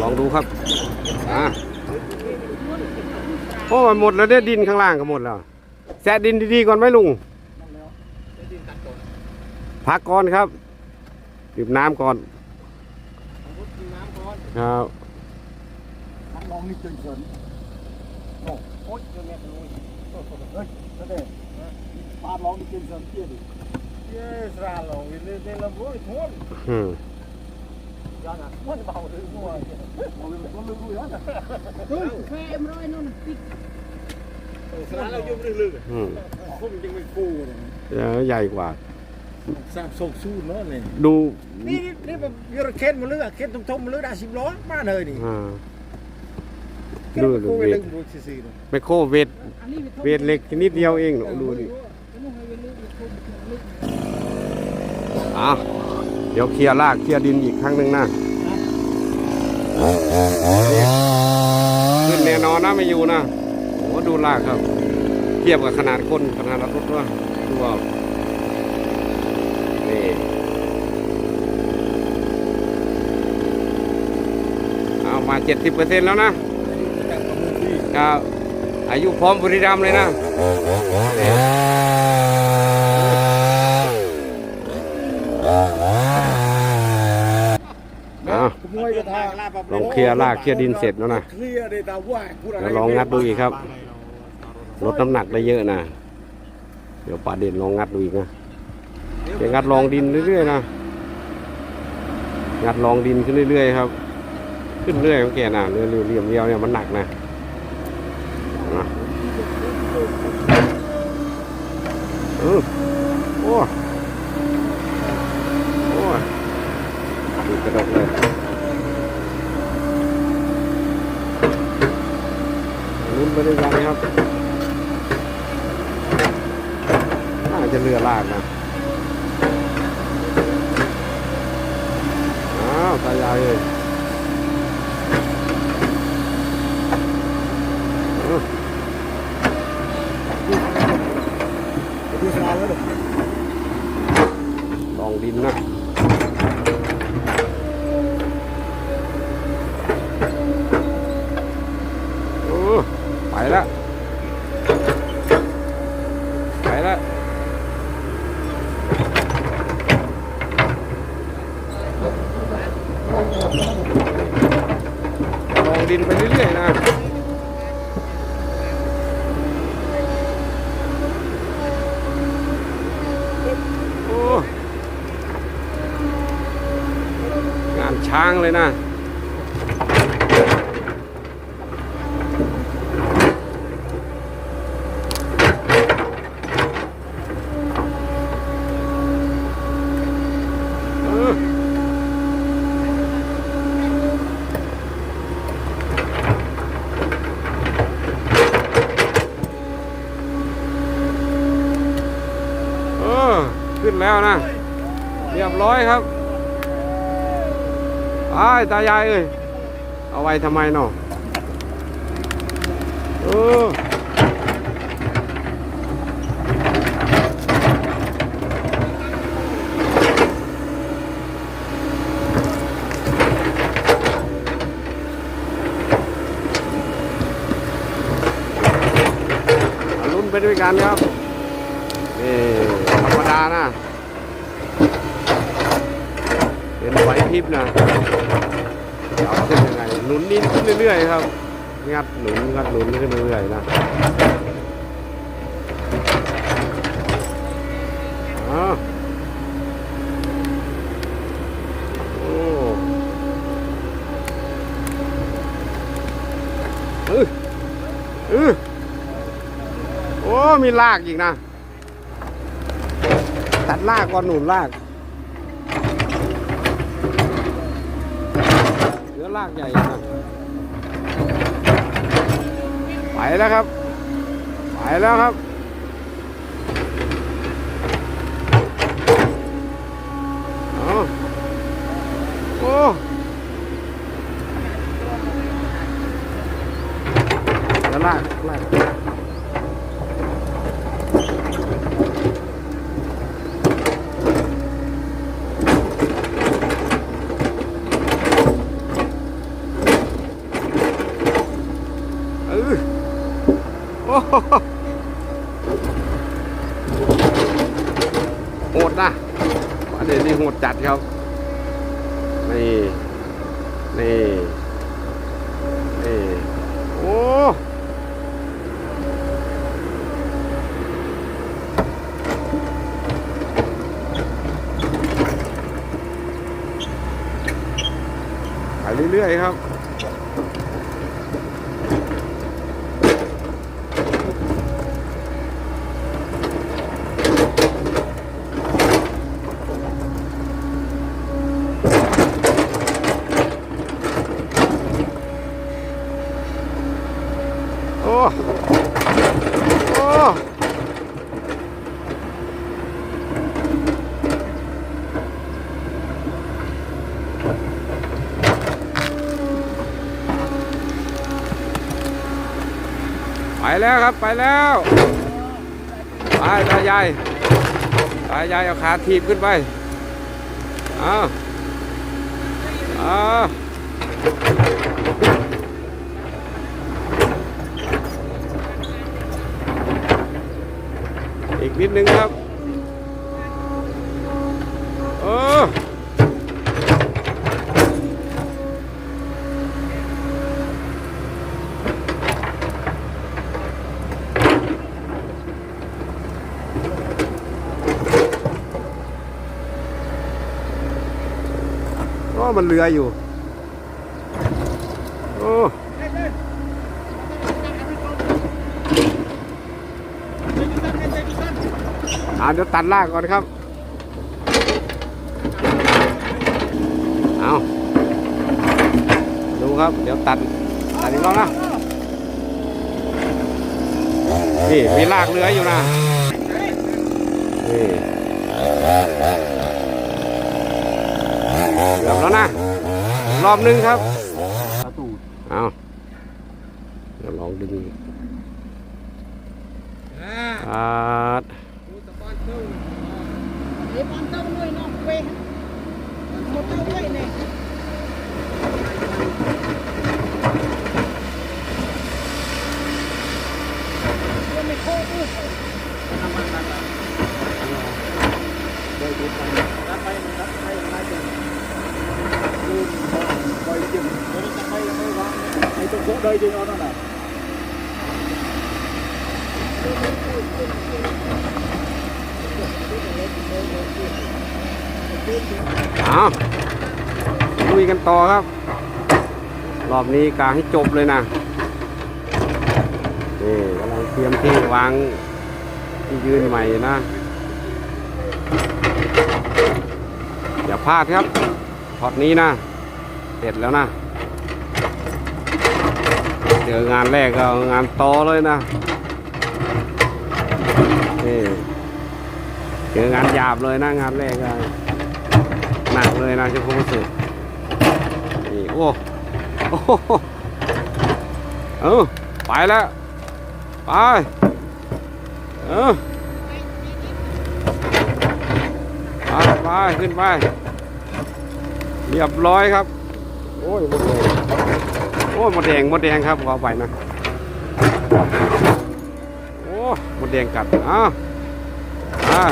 ลองดูครับอะโอ้หมดแล้วเนี่ยดินข้างล่างก็หมดแล้วแซะดินดีๆก่อนไหมลุงพักก่อนครับดื่มน้ำก่อนครับลองนี่จนเกินโอ้โอ๊ยเจ้าแม่ตะลุยเฮ้ยเจ้าเด็กปาดลองนี่จนเกินเตี้ยดิ Yes, ralo, ini dia lembut, mun. อืม Jangan, mun bau tu semua. มันเลยมันเลยรู้แล้วนะ Kayak meroy non tik. Serala jom ni lưng. อืม Không chừng mình cu rồi. เออใหญ่กว่า Sạp sộc su nó này. ดู Đi đi mà vừa khen một lứa, khen thông thông một lứa đã xịp ló, ba đời đi. อ่า Cái Đưa nó được cu cái về. lưng buộc xì xì rồi. ไมโครเวท Ani betul. เวทเล็กนิดเดียวเองหนูดูดิ อะเดี๋ยวเคลียร์รากเคลียร์ดินอีกครั้งหนึ่งนะขึ้นแน่นอนนะไม่อยู่นะโอ้ดูรากครับ เทียบกับขนาดคนขนาดรถด้วยดูเอานี่เอามาเจ็ดสิบเปอร์เซ็นต์แล้วนะครับอายุพร้อมบรีรัมเลยนะ ลองเคลียร์รากเคลียร์ดินเสร็จแล้วนะ Clear đây tao quay. เดี๋ยวลองงัดดูอีกครับลดน้ำหนักได้เยอะนะเดี๋ยวป่าเด่นลองงัดดูอีกนะเดี๋ยวงัดลองดินเรื่อยๆนะงัดลองดินขึ้นเรื่อยๆครับ ขึ้นเรื่อยของแกนะเรื่อยๆเรียมเรียวเนี่ยมันหนักนะนะเออโอ้โอ้ดูกระดกเลย ลุ้นได้วยกันครับน่าจะเรือลากนะอ้าวตายายเลยเออดูสาแล้วเด็กลองดินนะโอ้ไปแล้วไปแล้ว ลองดินไปเรื่อยๆนะโอ้งานช้างเลยนะ เออเออขึ้นแล้วนะ เรียบร้อยครับไอ้ตายายเอ้ย เอาไว้ทำไมเนาะเออลุ้นไปด้วยกันครับ นะเป็นไหวพริบนะเอาขึ้นยังไงหนุนดินขึ้นเรื่อยๆครับงัดหนุนงัดหนุนขึ้นเรื่อยๆนะอ้าวโอ้เออเออโอ้ มีลากอีกนะ ลากก่อนหนุนลากเหลือลากใหญ่นะไปแล้วครับ ไปแล้วครับเอโอ้แล้วลากลาก โหดนะปลาเด่นนี่โหดจัดครับ นี่ นี่ นี่ โอ้ไปเรื่อยๆครับ แล้วครับไปแล้วไปตายายตายายเอาขาทีบขึ้นไปเอาเอาอีกนิดนึงครับโอ้ มันเรืออยู่ โอ้อ่าเดี๋ยวตัดลากก่อนครับ เอาดูครับ เดี๋ยวตัด ตัดอีกรอบนะ นี่ มีลากเรืออยู่นะ นี่ เกือบแล้วนะ รอบหนึงครับเอาเดี๋ยวลองดึงอาอ่าดูตะกอนเต้าเดี๋ยปอนเต้าด้วยเนาะเว้ยหมดเต้าด้วยเนี่ยยังไม่โค้งด้วยได้ดูกันรับไปรับไปรับไปไป เอานั่นน่ะเอาลุยกันต่อครับ รอบนี้กาให้จบเลยนะนี่กำลังเตรียมที่วางที่ยืนใหม่นะ อย่าพลาดครับ ช็อตนี้นะ เสร็จแล้วนะ เจองานแรกก็งานโตอเลยนะนี่เจองานหยาบเลยนะงานแรกก็หนักเลยนะเจ้าคุณผู้สึกนี่โอ้โอ้โหเออไปแล้ว ไปเออไปไปขึ้นไป เรียบร้อยครับ โอ้ยหมดแดงโอ้ยหมดแดงหมดแดงครับขอไปนะ โอ้หมดแดงกัดอ้าวอ่า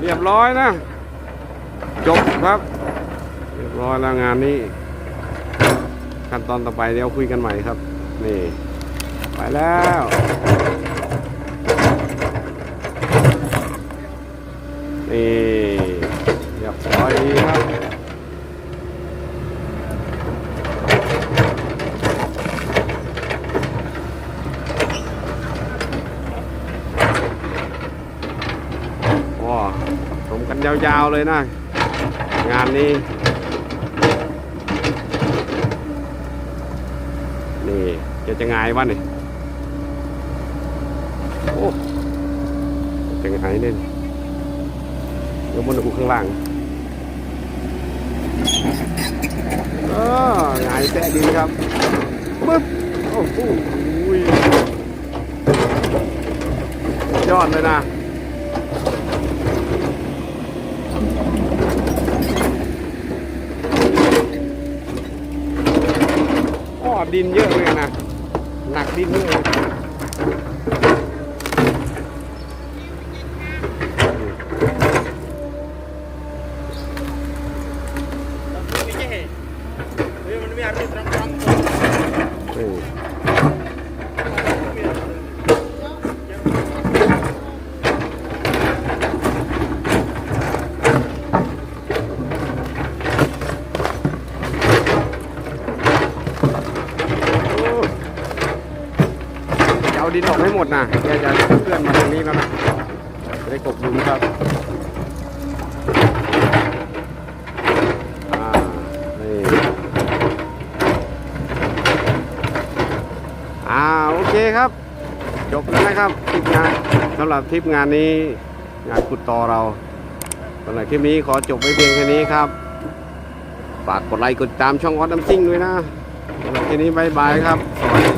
เรียบร้อยนะ จบครับ เรียบร้อยแล้วงานนี้ ขั้นตอนต่อไปเดี๋ยวคุยกันใหม่ครับ นี่ ไปแล้วนี่เรียบร้อยครับ ว้าชม กันยาวๆเลยนะ งานนี้ นี่จะจะไงวะนี่โอ้จะไงเนี่ยเดี๋ยวมันดูข้างล่างเออไงแตะดินครับปึ๊บโอ้โหยอดเลยนะ อ้อดินเยอะเลยนะ หนักดินเยอะเลย หม ดนะแกจะเคลื่อนมาตรงนี้แล้วนะจะได้กบหลุมครับอ่านี่อ่าโอเคครับ จบแล้วนะครับทริปงานสำหรับทริปงานนี้งานขุดต่อเราสำหรับคลิปนี้ขอจบไว้เพียงแค่นี้ครับ ฝากกดไลค์กดตามช่องออดน้ำซิ่งด้วยนะสำหรับคลิปนี้บายบายครับ สวัสดีครับ